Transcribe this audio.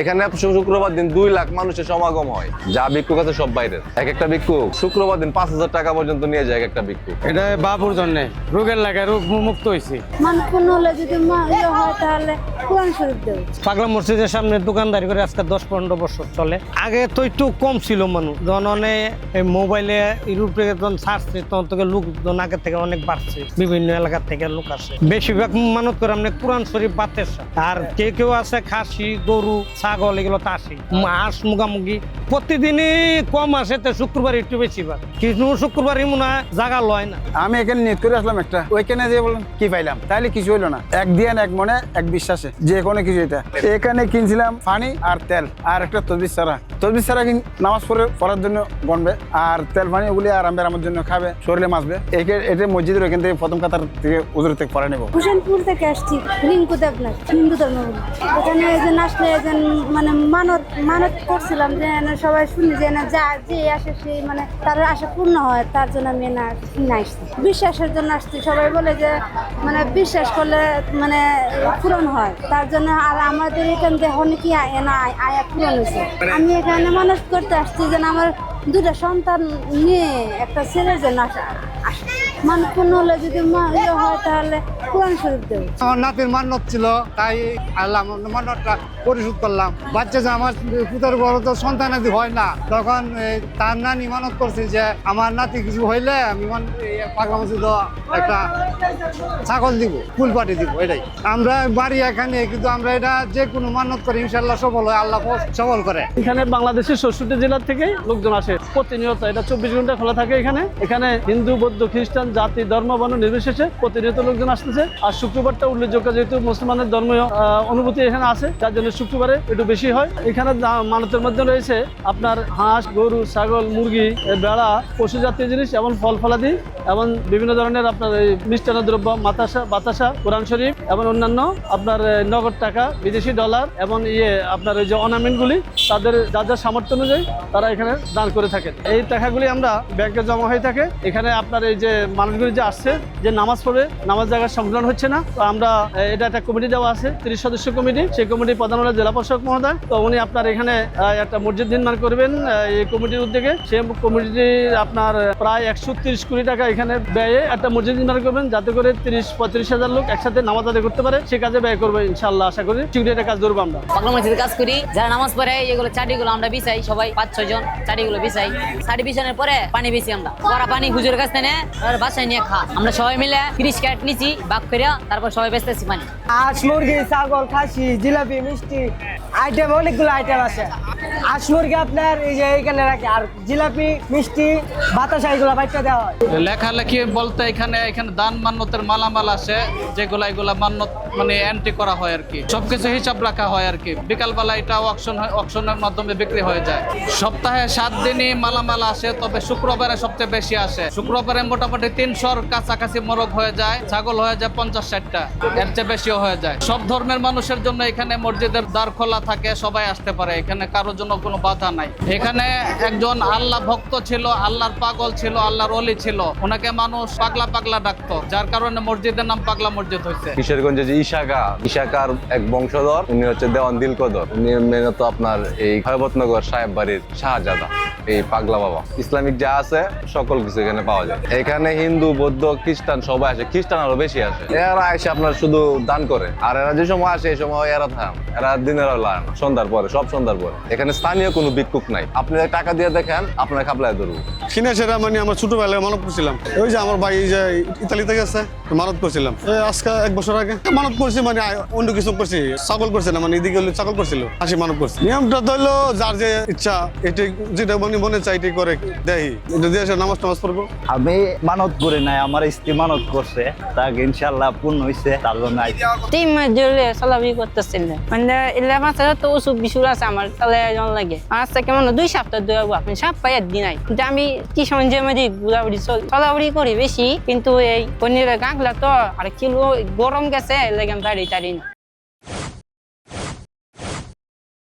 এখানে শুক্রবার দিন দুই লাখ মানুষের সমাগম হয়। যা ভিক্ষুক আছে সব বাইরের। এক একটা ভিক্ষুক শুক্রবার দিন পাঁচ হাজার টাকা পর্যন্ত নিয়ে যায় এক একটা ভিক্ষুক। এটা বাবুর জন্য। রোগের লাগে রোগ মুক্ত হয়েছে মানে হলে যদি ইয়ে হয় তাহলে কোরআন শরীফ দেব পাগলা মসজিদের সামনে দোকানদারি করে আজকে দশ পনেরো বছর চলে। আগে তো একটু কম ছিল মানুষ। অনেক মোবাইলে ইউরোপে যখন ছাড়ছে তখন থেকে লোকজন আগের থেকে অনেক বাড়ছে। বিভিন্ন এলাকা থেকে লোক আসে। বেশিরভাগ মানত করে আপনি কোরআন শরীফ বাতের আর কেউ কেউ আছে খাসি গরু ছাগল এগুলো তো আসে হাঁস মুগামুগি প্রতিদিনই কম আসে তো শুক্রবার একটু বেশি পায় কিন্তু শুক্রবারই মনে হয় জায়গা লয় না। আমি এখানে নিয়ত করে আসলাম একটা। ওইখানে যে বললাম কি পাইলাম? তাইলে কিছু হইল না। এক দিয়ান এক মনে এক বিশ্বাসে। যে কোনো কিছু এটা। এখানে কিনছিলাম পানি আর তেল আর একটা তসবির সারা তসবির সারা নামাজ পড়ে পড়ার জন্য গণবে? আর তেল পানি ওগুলি আর আমার আমার জন্য খাবে শরীরে মাসবে একে এটা মসজিদের ওইখান থেকে প্রথম কাতার থেকে উজুর থেকে পড়া নেব। হুসেনপুর থেকে আসছি রিঙ্কু দেবনাথ হিন্দু ধর্ম। এখানে আসলে মানে মানত মানত করছিলাম যে এনে সবাই শুনি যে, না, যা, যে আসে সেই মানে তার আশা পূর্ণ হয়, তার জন্য আমি, না আসছি। বিশ্বাসের জন্য আসছি। সবাই বলে যে মানে বিশ্বাস করলে মানে পূরণ হয়। তার জন্য আর আমাদের এখান থেকে অনেকই না, আয়- পূরণ হয়েছে। আমি এখানে মানুষ করতে আসছি যেন আমার দুটা সন্তান নিয়ে একটা ছেলের জন্য আসা আসা মানে পূর্ণ হলে যদি ইয়ে হয় তাহলে কোরআন শরীফ দেবো আমার নাতির মান্নত ছিল তাই আল্লাহ মান্নতটা পরিশোধ করলাম। বাচ্চা যে আমার পুতার বড় তো সন্তান যদি হয় না। তখন তার নানি মানত করছে যে আমার নাতি কিছু হইলে আমি এই পাগলা মসজিদ একটা ছাগল দিব ফুল পাটি দিব এটাই। আমরা বাড়ি এখানে কিন্তু আমরা এটা যে কোনো মান্নত করি ইনশাল্লাহ সফল হয় আল্লাহ সফল করে। এখানে বাংলাদেশের ষষ্ঠটি জেলার থেকে লোকজন আসে। প্রতিনিয়ত এটা চব্বিশ ঘণ্টা খোলা থাকে এখানে। এখানে হিন্দু বৌদ্ধ খ্রিস্টান জাতি ধর্ম বর্ণ নির্বিশেষে প্রতিনিয়ত লোকজন আসতেছে। আর শুক্রবারটা উল্লেখযোগ্য যেহেতু মুসলমানের ধর্মীয় অনুভূতি এখানে আছে যার জন্য শুক্রবারে একটু বেশি হয়। এখানে মানতের মধ্যে রয়েছে আপনার হাঁস, গরু, ছাগল, মুরগি বেড়া পশু জাতীয় জিনিস এবং ফল ফলাদি এবং বিভিন্ন ধরনের আপনার মিষ্টান্ন দ্রব্য, মাতাসা, বাতাসা, কোরআন শরীফ এবং অন্যান্য আপনার নগদ টাকা, বিদেশি ডলার এবং ইয়ে আপনার ওই যে অর্নামেন্টগুলি তাদের যার যার সামর্থ্য অনুযায়ী তারা এখানে দান করে থাকেন। এই টাকাগুলি আমরা ব্যাংকে জমা হয়ে থাকে। এখানে আপনার এই যে মানুষগুলি যে আসছে, যে নামাজ পড়বে, নামাজ জায়গার সংকলন হচ্ছে না। তো আমরা এটা একটা কমিটি দেওয়া আছে, তিরিশ সদস্য কমিটি সেই কমিটির প্রধান হলো জেলা প্রশাসক মহোদয়। তো উনি আপনার এখানে একটা মসজিদ নির্মাণ করবেন এই কমিটির উদ্যোগে। সেই কমিটি আপনার প্রায় একশো তিরিশ কোটি টাকা এখানে ব্যয়ে একটা মসজিদ নির্মাণ করবেন, যাতে করে তিরিশ, পঁয়ত্রিশ হাজার লোক একসাথে নামাজ আদায় করতে পারে। সে কাজে ব্যয় করবে ইনশাল্লাহ আশা করি। শীঘ্রই এটা কাজ ধরবো আমরা। পাগলা মসজিদে কাজ করি, যারা নামাজ পড়ে, এগুলো চাটিগুলো আমরা বিছাই, সবাই পাঁচ, ছয় জন চাটিগুলো বিছাই। চাটি বিছানোর পরে পানি বেশি আমরা। পরা পানি হুজুরের কাছ থেকে আর বাসায় নিয়ে খা। আমরা সবাই মিলে তিরিশ ক্যাট নিচ্ছি বাক করিয়া তারপর সবাই বেচতেছি পানি হাঁস মুরগি ছাগল খাসি জিলাপি মিষ্টি আইটেম অনেকগুলো আইটেম আছে। হাঁস মুরগি আপনার এই যে এইখানে রাখে আর জিলাপি মিষ্টি বাতাসা এগুলো বাইকটা দেওয়া হয়। লেখালেখি বলতে এখানে এখানে দান মান্যতের মালামাল আছে যেগুলা এগুলা মান্যত মানে এন্ট্রি করা হয় আর কি। সবকিছু হিসাব রাখা হয় আর কি। বিকালবেলা এটা অকশন অকশনের মাধ্যমে বিক্রি হয়ে যায়। সপ্তাহে সাত দিনই মালামাল আসে তবে শুক্রবারে সবচেয়ে বেশি আসে। শুক্রবারে মোটামুটি তিনশোর কাছাকাছি মোরগ হয়ে যায় ছাগল হয়ে যায় পঞ্চাশ ষাটটা। এর চেয়ে বেশিও হয়ে যায়। সব ধর্মের মানুষের জন্য এখানে মসজিদের দ্বার খোলা থাকে, সবাই আসতে পারে। এখানে কারোর জন্য কোনো বাধা নাই। এখানে একজন আল্লাহ ভক্ত ছিল, আল্লাহর পাগল ছিল, আল্লাহর অলি ছিল। ওনাকে মানুষ পাগলা পাগলা ডাকতো, যার কারণে মসজিদের নাম পাগলা মসজিদ হয়েছে। কিশোরগঞ্জে যে ইশাকা ইশাকার এক বংশধর, উনি হচ্ছে দেওয়ান দিলকদর। উনি মেনত আপনার এই ভয়বতনগর সাহেব বাড়ির শাহজাদা, এই পাগলা বাবা। ইসলামিক যা আছে, সকল কিছু এখানে পাওয়া যায়। এখানে হিন্দু, বৌদ্ধ, খ্রিস্টান সবাই আসে। খ্রিস্টান আরও বেশি আসে এরা এসে আপনার শুধু দান করে। আর এরা যে সময় আসে এই সময় এরা থাম। এরা দিনের বেলা সন্ধ্যার পরে সব সন্ধ্যার পরে। এখানে স্থানীয় কোনো ভিক্ষুক নাই। আপনি টাকা দিয়ে দেখেন আপনার খাপলায় ধরবো। কিনে সেটা মানে আমার ছোটবেলায় মানত করছিলাম। ওই যে আমার ভাই যে ইতালি থেকে আছে মানত করছিলাম। আজকে এক বছর আগে মানত করছি মানে অন্য কিছু করছি। ছাগল করছে না মানে এদিকে হলে ছাগল করছিল। হাসি মানত করছি। নিয়মটা ধরলো যার যে ইচ্ছা এটি যেটা মানে মনে চাই এটি করে দেয় যদি এসে নামাজ টামাজ পড়ব। আমি মানত করি নাই আমার স্ত্রী মানত করছে তাকে ইনশাল্লাহ পূর্ণ হয়েছে তার জন্য তিন মাস ধরে করতেছিল মানে তো অসুখ বিসুখ আছে আমার, তাহলে জন লাগে। আজ থেকে মানে দুই সপ্তাহ ধরে আপনি সপ্তাহে একদিন নাই। কিন্তু আমি কি সঞ্জয় মাঝে চল চলাবুড়ি করি বেশি, কিন্তু এই পনিরের গাঁকলা তো আর কিলো গরম গেছে লেগে বাড়ি তাড়ি না।